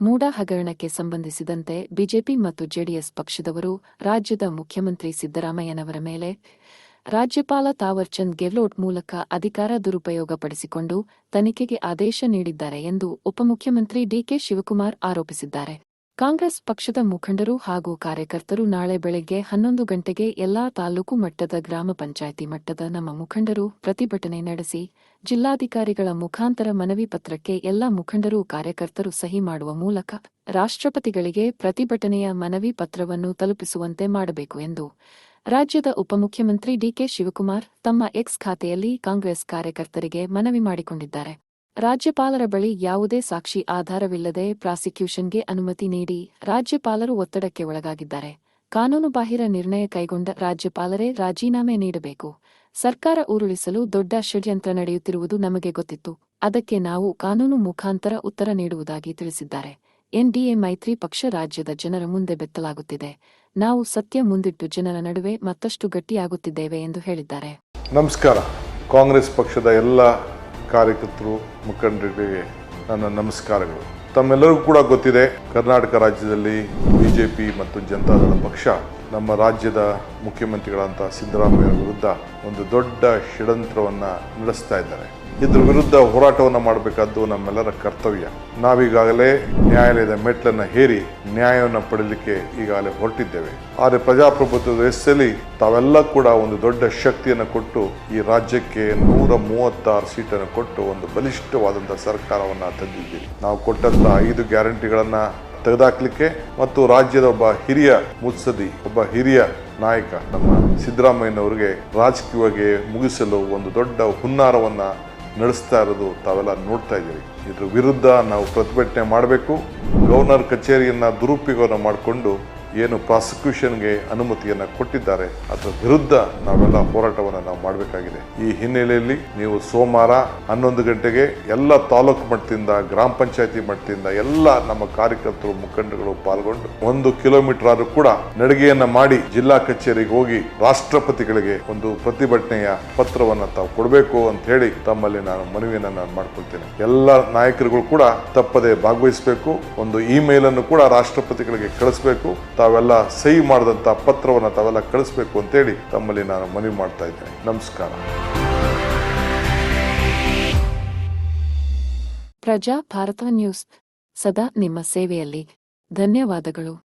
ಮೂಡ ಹಗರಣಕ್ಕೆ ಸಂಬಂಧಿಸಿದಂತೆ ಬಿಜೆಪಿ ಮತ್ತು ಜೆಡಿಎಸ್ ಪಕ್ಷದವರು ರಾಜ್ಯದ ಮುಖ್ಯಮಂತ್ರಿ ಸಿದ್ದರಾಮಯ್ಯನವರ ಮೇಲೆ ರಾಜ್ಯಪಾಲ ತಾವರ್ಚಂದ್ ಗೆಹ್ಲೋಟ್ ಮೂಲಕ ಅಧಿಕಾರ ದುರುಪಯೋಗಪಡಿಸಿಕೊಂಡು ತನಿಖೆಗೆ ಆದೇಶ ನೀಡಿದ್ದಾರೆ ಎಂದು ಉಪಮುಖ್ಯಮಂತ್ರಿ ಡಿಕೆ ಶಿವಕುಮಾರ್ ಆರೋಪಿಸಿದ್ದಾರೆ. ಕಾಂಗ್ರೆಸ್ ಪಕ್ಷದ ಮುಖಂಡರು ಹಾಗೂ ಕಾರ್ಯಕರ್ತರು ನಾಳೆ ಬೆಳಗ್ಗೆ ಹನ್ನೊಂದು ಗಂಟೆಗೆ ಎಲ್ಲಾ ತಾಲೂಕು ಮಟ್ಟದ ಗ್ರಾಮ ಪಂಚಾಯಿತಿ ಮಟ್ಟದ ನಮ್ಮ ಮುಖಂಡರು ಪ್ರತಿಭಟನೆ ನಡೆಸಿ, ಜಿಲ್ಲಾಧಿಕಾರಿಗಳ ಮುಖಾಂತರ ಮನವಿ ಪತ್ರಕ್ಕೆ ಎಲ್ಲ ಮುಖಂಡರು ಕಾರ್ಯಕರ್ತರು ಸಹಿ ಮಾಡುವ ಮೂಲಕ ರಾಷ್ಟ್ರಪತಿಗಳಿಗೆ ಪ್ರತಿಭಟನೆಯ ಮನವಿ ಪತ್ರವನ್ನು ತಲುಪಿಸುವಂತೆ ಮಾಡಬೇಕು ಎಂದು ರಾಜ್ಯದ ಉಪಮುಖ್ಯಮಂತ್ರಿ ಡಿಕೆ ಶಿವಕುಮಾರ್ ತಮ್ಮ ಎಕ್ಸ್ ಖಾತೆಯಲ್ಲಿ ಕಾಂಗ್ರೆಸ್ ಕಾರ್ಯಕರ್ತರಿಗೆ ಮನವಿ ಮಾಡಿಕೊಂಡಿದ್ದಾರೆ. ರಾಜ್ಯಪಾಲರ ಬಳಿ ಯಾವುದೇ ಸಾಕ್ಷಿ ಆಧಾರವಿಲ್ಲದೆ ಪ್ರಾಸಿಕ್ಯೂಷನ್ಗೆ ಅನುಮತಿ ನೀಡಿ ರಾಜ್ಯಪಾಲರು ಒತ್ತಡಕ್ಕೆ ಒಳಗಾಗಿದ್ದಾರೆ. ಕಾನೂನುಬಾಹಿರ ನಿರ್ಣಯ ಕೈಗೊಂಡ ರಾಜ್ಯಪಾಲರೇ ರಾಜೀನಾಮೆ ನೀಡಬೇಕು. ಸರ್ಕಾರ ಉರುಳಿಸಲು ದೊಡ್ಡ ಷಡ್ಯಂತ್ರ ನಡೆಯುತ್ತಿರುವುದು ನಮಗೆ ಗೊತ್ತಿತ್ತು. ಅದಕ್ಕೆ ನಾವು ಕಾನೂನು ಮುಖಾಂತರ ಉತ್ತರ ನೀಡುವುದಾಗಿ ತಿಳಿಸಿದ್ದಾರೆ. ಎನ್ಡಿಎ ಮೈತ್ರಿ ಪಕ್ಷ ರಾಜ್ಯದ ಜನರ ಮುಂದೆ ಬೆತ್ತಲಾಗುತ್ತಿದೆ. ನಾವು ಸತ್ಯ ಮುಂದಿಟ್ಟು ಜನರ ನಡುವೆ ಮತ್ತಷ್ಟು ಗಟ್ಟಿಯಾಗುತ್ತಿದ್ದೇವೆ ಎಂದು ಹೇಳಿದ್ದಾರೆ. ನಮಸ್ಕಾರ. ಕಾಂಗ್ರೆಸ್ ಪಕ್ಷದ ಎಲ್ಲ ಕಾರ್ಯಕರ್ತರು ಮುಖಂಡರಿಗೆ ನನ್ನ ನಮಸ್ಕಾರಗಳು. ತಮ್ಮೆಲ್ಲರಿಗೂ ಕೂಡ ಗೊತ್ತಿದೆ ಕರ್ನಾಟಕ ರಾಜ್ಯದಲ್ಲಿ ಬಿಜೆಪಿ ಮತ್ತು ಜನತಾದಳ ಪಕ್ಷ ನಮ್ಮ ರಾಜ್ಯದ ಮುಖ್ಯಮಂತ್ರಿಗಳಂತ ಸಿದ್ದರಾಮಯ್ಯ ವಿರುದ್ಧ ಒಂದು ದೊಡ್ಡ ಷಡ್ಯಂತ್ರವನ್ನು ನಡೆಸ್ತಾ ಇದ್ದಾರೆ. ಇದ್ರ ವಿರುದ್ಧ ಹೋರಾಟವನ್ನು ಮಾಡಬೇಕಾದ್ದು ನಮ್ಮೆಲ್ಲರ ಕರ್ತವ್ಯ. ನಾವೀಗಾಗಲೇ ನ್ಯಾಯಾಲಯದ ಮೆಟ್ಲನ್ನು ಹೇರಿ ನ್ಯಾಯವನ್ನು ಪಡೆಯಲಿಕ್ಕೆ ಈಗಾಗಲೇ ಹೊರಟಿದ್ದೇವೆ. ಆದರೆ ಪ್ರಜಾಪ್ರಭುತ್ವದ ಹೆಸರಲ್ಲಿ ತಾವೆಲ್ಲ ಕೂಡ ಒಂದು ದೊಡ್ಡ ಶಕ್ತಿಯನ್ನು ಕೊಟ್ಟು ಈ ರಾಜ್ಯಕ್ಕೆ ನೂರ ಮೂವತ್ತಾರು ಸೀಟನ್ನು ಕೊಟ್ಟು ಒಂದು ಬಲಿಷ್ಠವಾದಂಥ ಸರ್ಕಾರವನ್ನು ತಂದಿದ್ದೀವಿ ನಾವು ಕೊಟ್ಟಂಥ ಐದು ಗ್ಯಾರಂಟಿಗಳನ್ನು ತೆಗೆದುಹಾಕ್ಲಿಕ್ಕೆ ಮತ್ತು ರಾಜ್ಯದ ಒಬ್ಬ ಹಿರಿಯ ಮುತ್ಸದಿ ಒಬ್ಬ ಹಿರಿಯ ನಾಯಕ ನಮ್ಮ ಸಿದ್ದರಾಮಯ್ಯನವರಿಗೆ ರಾಜಕೀಯವಾಗಿ ಮುಗಿಸಲು ಒಂದು ದೊಡ್ಡ ಹುನ್ನಾರವನ್ನು ನಡೆಸ್ತಾ ಇರೋದು ತಾವೆಲ್ಲ ನೋಡ್ತಾ ಇದ್ದೀವಿ ಇದ್ರ ವಿರುದ್ಧ ನಾವು ಪ್ರತಿಭಟನೆ ಮಾಡಬೇಕು. ಗವರ್ನರ್ ಕಚೇರಿಯನ್ನು ದುರುಪಯೋಗವನ್ನು ಮಾಡಿಕೊಂಡು ಏನು ಪ್ರಾಸಿಕ್ಯೂಷನ್ಗೆ ಅನುಮತಿಯನ್ನು ಕೊಟ್ಟಿದ್ದಾರೆ, ಅದರ ವಿರುದ್ಧ ನಾವೆಲ್ಲ ಹೋರಾಟವನ್ನು ನಾವು ಮಾಡಬೇಕಾಗಿದೆ. ಈ ಹಿನ್ನೆಲೆಯಲ್ಲಿ ನೀವು ಸೋಮವಾರ ಹನ್ನೊಂದು ಗಂಟೆಗೆ ಎಲ್ಲ ತಾಲೂಕು ಮಟ್ಟದಿಂದ, ಗ್ರಾಮ ಪಂಚಾಯತಿ ಮಟ್ಟದಿಂದ ಎಲ್ಲ ನಮ್ಮ ಕಾರ್ಯಕರ್ತರು ಮುಖಂಡಗಳು ಪಾಲ್ಗೊಂಡು ಒಂದು ಕಿಲೋಮೀಟರ್ ಆದರೂ ಕೂಡ ನಡಿಗೆಯನ್ನ ಮಾಡಿ ಜಿಲ್ಲಾ ಕಚೇರಿಗೆ ಹೋಗಿ ರಾಷ್ಟ್ರಪತಿಗಳಿಗೆ ಒಂದು ಪ್ರತಿಭಟನೆಯ ಪತ್ರವನ್ನು ತಾವು ಕೊಡಬೇಕು ಅಂತ ಹೇಳಿ ತಮ್ಮಲ್ಲಿ ನಾನು ಮನವಿಯನ್ನು ನಾನು ಮಾಡ್ಕೊಳ್ತೇನೆ. ಎಲ್ಲ ನಾಯಕರುಗಳು ಕೂಡ ತಪ್ಪದೆ ಭಾಗವಹಿಸಬೇಕು. ಒಂದು ಇಮೇಲ್ ಅನ್ನು ಕೂಡ ರಾಷ್ಟ್ರಪತಿಗಳಿಗೆ ಕಳಿಸ್ಬೇಕು. ತಾವೆಲ್ಲ ಸಹಿ ಮಾಡಿದಂಥ ಪತ್ರವನ್ನು ತಾವೆಲ್ಲ ಕಳಿಸ್ಬೇಕು ಅಂತೇಳಿ ತಮ್ಮಲ್ಲಿ ನಾನು ಮನವಿ ಮಾಡ್ತಾ ಇದ್ದೇನೆ. ನಮಸ್ಕಾರ. ಪ್ರಜಾ ಭಾರತ ನ್ಯೂಸ್. ಸದಾ ನಿಮ್ಮ ಸೇವೆಯಲ್ಲಿ. ಧನ್ಯವಾದಗಳು.